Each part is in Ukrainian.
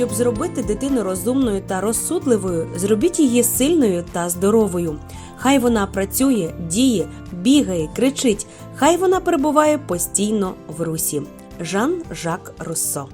Щоб зробити дитину розумною та розсудливою, зробіть її сильною та здоровою. Хай вона працює, діє, бігає, кричить. Хай вона перебуває постійно в русі. Жан Жак Руссо.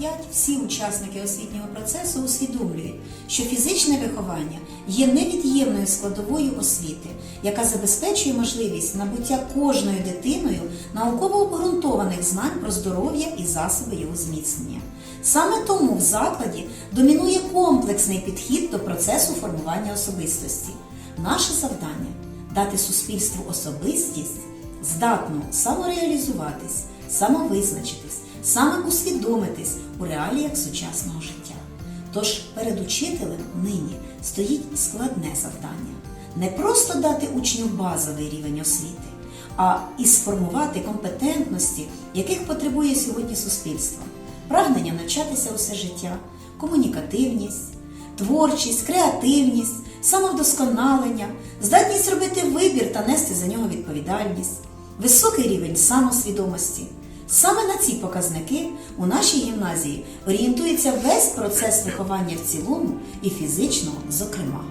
5 всі учасники освітнього процесу усвідомлюють, що фізичне виховання є невід'ємною складовою освіти, яка забезпечує можливість набуття кожною дитиною науково обґрунтованих знань про здоров'я і засоби його зміцнення. Саме тому в закладі домінує комплексний підхід до процесу формування особистості. Наше завдання дати суспільству особистість, здатну самореалізуватись, самовизначитись, самоусвідомитись у реаліях сучасного життя. Тож перед учителем нині стоїть складне завдання не просто дати учню базовий рівень освіти, а і сформувати компетентності, яких потребує сьогодні суспільство, прагнення навчатися усе життя, комунікативність, творчість, креативність, самовдосконалення, здатність робити вибір та нести за нього відповідальність, високий рівень самосвідомості. Саме на ці показники у нашій гімназії орієнтується весь процес виховання в цілому і фізичного, зокрема.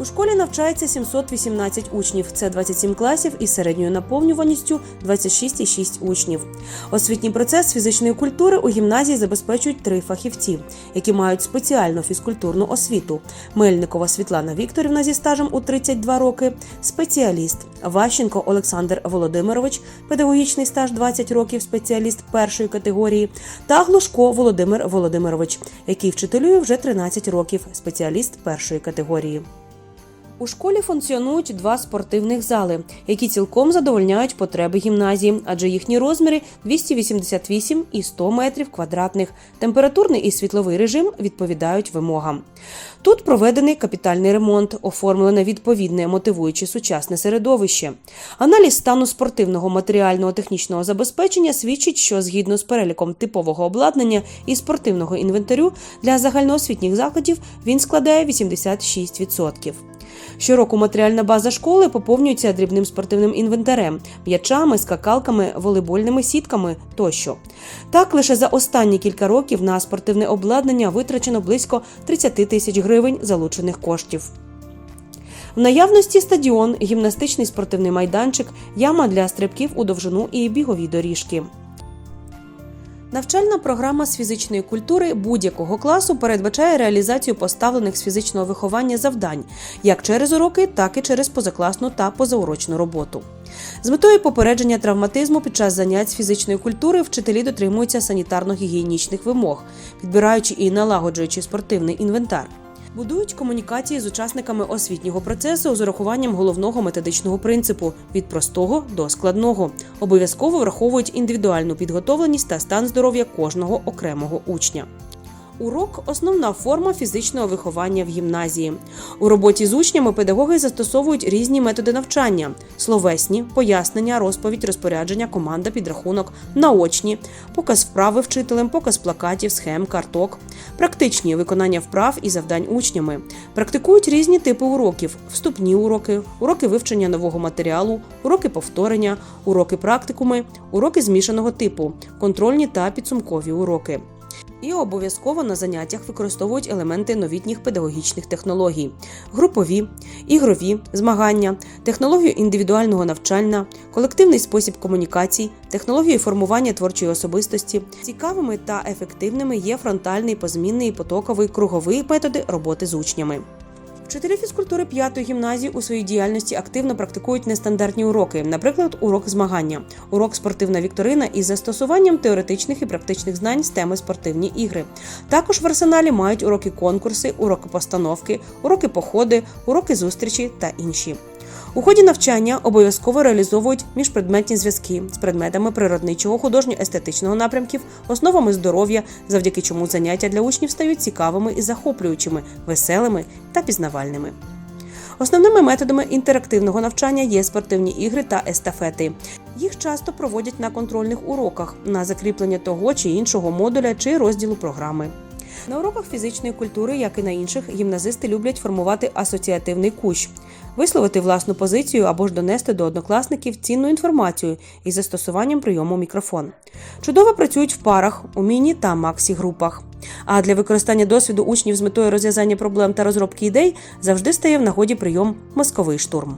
У школі навчається 718 учнів. Це 27 класів із середньою наповнюваністю 26,6 учнів. Освітній процес фізичної культури у гімназії забезпечують три фахівці, які мають спеціальну фізкультурну освіту: Мельникова Світлана Вікторівна зі стажем у 32 роки, спеціаліст Ващенко Олександр Володимирович, педагогічний стаж 20 років, спеціаліст першої категорії, та Глушко Володимир Володимирович, який вчителює вже 13 років, спеціаліст першої категорії. У школі функціонують два спортивних зали, які цілком задовольняють потреби гімназії, адже їхні розміри 288 і 100 метрів квадратних. Температурний і світловий режим відповідають вимогам. Тут проведений капітальний ремонт, оформлене відповідне мотивуюче сучасне середовище. Аналіз стану спортивного матеріального технічного забезпечення свідчить, що згідно з переліком типового обладнання і спортивного інвентарю для загальноосвітніх закладів він складає 86%. Щороку матеріальна база школи поповнюється дрібним спортивним інвентарем, м'ячами, скакалками, волейбольними сітками тощо. Так, лише за останні кілька років на спортивне обладнання витрачено близько 30 тисяч гривень залучених коштів. В наявності стадіон, гімнастичний спортивний майданчик, яма для стрибків у довжину і бігові доріжки. Навчальна програма з фізичної культури будь-якого класу передбачає реалізацію поставлених з фізичного виховання завдань як через уроки, так і через позакласну та позаурочну роботу. З метою попередження травматизму під час занять з фізичної культури вчителі дотримуються санітарно-гігієнічних вимог, підбираючи і налагоджуючи спортивний інвентар. Будують комунікації з учасниками освітнього процесу з урахуванням головного методичного принципу від простого до складного. Обов'язково враховують індивідуальну підготовленість та стан здоров'я кожного окремого учня. Урок основна форма фізичного виховання в гімназії. У роботі з учнями педагоги застосовують різні методи навчання: словесні, пояснення, розповідь, розпорядження, команда, підрахунок, наочні, показ вправи вчителем, показ плакатів, схем, карток, практичні виконання вправ і завдань учнями. Практикують різні типи уроків: вступні уроки, уроки вивчення нового матеріалу, уроки повторення, уроки практикуми, уроки змішаного типу, контрольні та підсумкові уроки. І обов'язково на заняттях використовують елементи новітніх педагогічних технологій: групові, ігрові, змагання, технологію індивідуального навчання, колективний спосіб комунікацій, технологію формування творчої особистості. Цікавими та ефективними є фронтальний, позмінний, потоковий, круговий методи роботи з учнями. Вчителі фізкультури п'ятої гімназії у своїй діяльності активно практикують нестандартні уроки, наприклад, урок змагання, урок спортивна вікторина із застосуванням теоретичних і практичних знань з теми спортивні ігри. Також в арсеналі мають уроки конкурси, уроки постановки, уроки походи, уроки зустрічі та інші. У ході навчання обов'язково реалізовують міжпредметні зв'язки з предметами природничого художньо-естетичного напрямків, основами здоров'я, завдяки чому заняття для учнів стають цікавими і захоплюючими, веселими та пізнавальними. Основними методами інтерактивного навчання є спортивні ігри та естафети. Їх часто проводять на контрольних уроках на закріплення того чи іншого модуля чи розділу програми. На уроках фізичної культури, як і на інших, гімназисти люблять формувати асоціативний кущ. Висловити власну позицію або ж донести до однокласників цінну інформацію із застосуванням прийому мікрофон. Чудово працюють в парах, у міні та максі групах. А для використання досвіду учнів з метою розв'язання проблем та розробки ідей завжди стає в нагоді прийом мозковий штурм.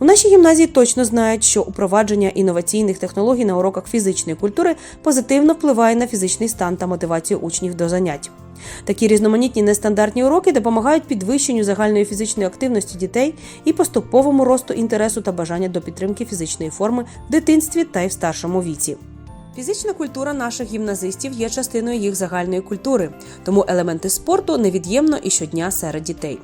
У нашій гімназії точно знають, що упровадження інноваційних технологій на уроках фізичної культури позитивно впливає на фізичний стан та мотивацію учнів до занять. Такі різноманітні нестандартні уроки допомагають підвищенню загальної фізичної активності дітей і поступовому росту інтересу та бажання до підтримки фізичної форми в дитинстві та й в старшому віці. Фізична культура наших гімназистів є частиною їх загальної культури, тому елементи спорту невід'ємно і щодня серед дітей.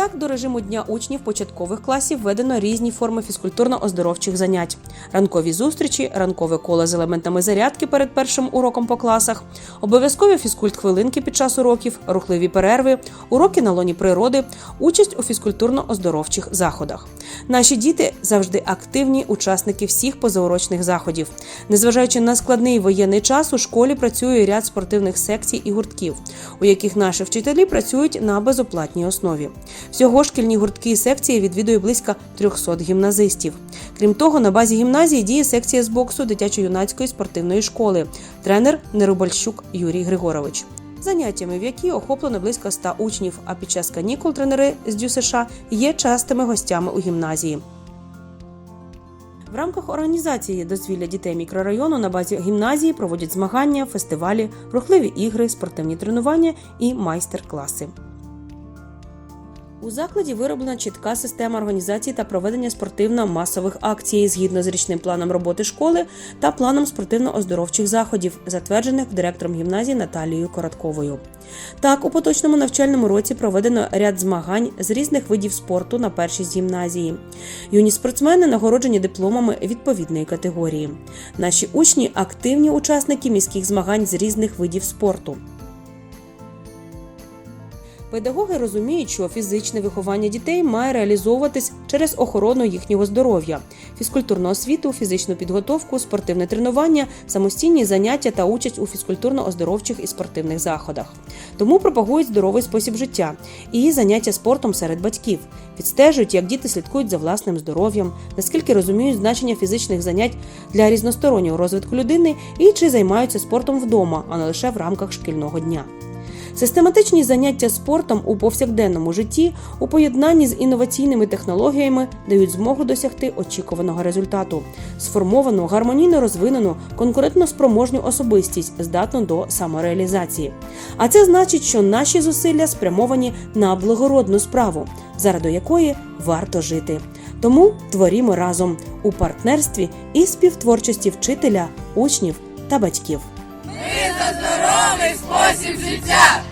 Так, до режиму дня учнів початкових класів введено різні форми фізкультурно-оздоровчих занять: ранкові зустрічі, ранкове коло з елементами зарядки перед першим уроком по класах, обов'язкові фізкульт-хвилинки під час уроків, рухливі перерви, уроки на лоні природи, участь у фізкультурно-оздоровчих заходах. Наші діти завжди активні учасники всіх позаурочних заходів. Незважаючи на складний воєнний час, у школі працює ряд спортивних секцій і гуртків, у яких наші вчителі працюють на безоплатній основі. Всього шкільні гуртки і секції відвідує близько 300 гімназистів. Крім того, на базі гімназії діє секція з боксу дитячо-юнацької спортивної школи, тренер Нерубальщук Юрій Григорович. Заняттями, в які охоплено близько 100 учнів, а під час канікул тренери з ДЮСШ є частими гостями у гімназії. В рамках організації дозвілля дітей мікрорайону на базі гімназії проводять змагання, фестивалі, рухливі ігри, спортивні тренування і майстер-класи. У закладі вироблена чітка система організації та проведення спортивно-масових акцій згідно з річним планом роботи школи та планом спортивно-оздоровчих заходів, затверджених директором гімназії Наталією Коротковою. Так, у поточному навчальному році проведено ряд змагань з різних видів спорту на першість гімназії. Юні спортсмени нагороджені дипломами відповідної категорії. Наші учні активні учасники міських змагань з різних видів спорту. Педагоги розуміють, що фізичне виховання дітей має реалізовуватись через охорону їхнього здоров'я, фізкультурну освіту, фізичну підготовку, спортивне тренування, самостійні заняття та участь у фізкультурно-оздоровчих і спортивних заходах. Тому пропагують здоровий спосіб життя і заняття спортом серед батьків, відстежують, як діти слідкують за власним здоров'ям, наскільки розуміють значення фізичних занять для різностороннього розвитку людини і чи займаються спортом вдома, а не лише в рамках шкільного дня. Систематичні заняття спортом у повсякденному житті у поєднанні з інноваційними технологіями дають змогу досягти очікуваного результату, сформовану, гармонійно розвинену, конкурентно спроможню особистість, здатну до самореалізації. А це значить, що наші зусилля спрямовані на благородну справу, заради якої варто жити. Тому творімо разом у партнерстві і співтворчості вчителя, учнів та батьків. Ми за здоровий спосіб життя.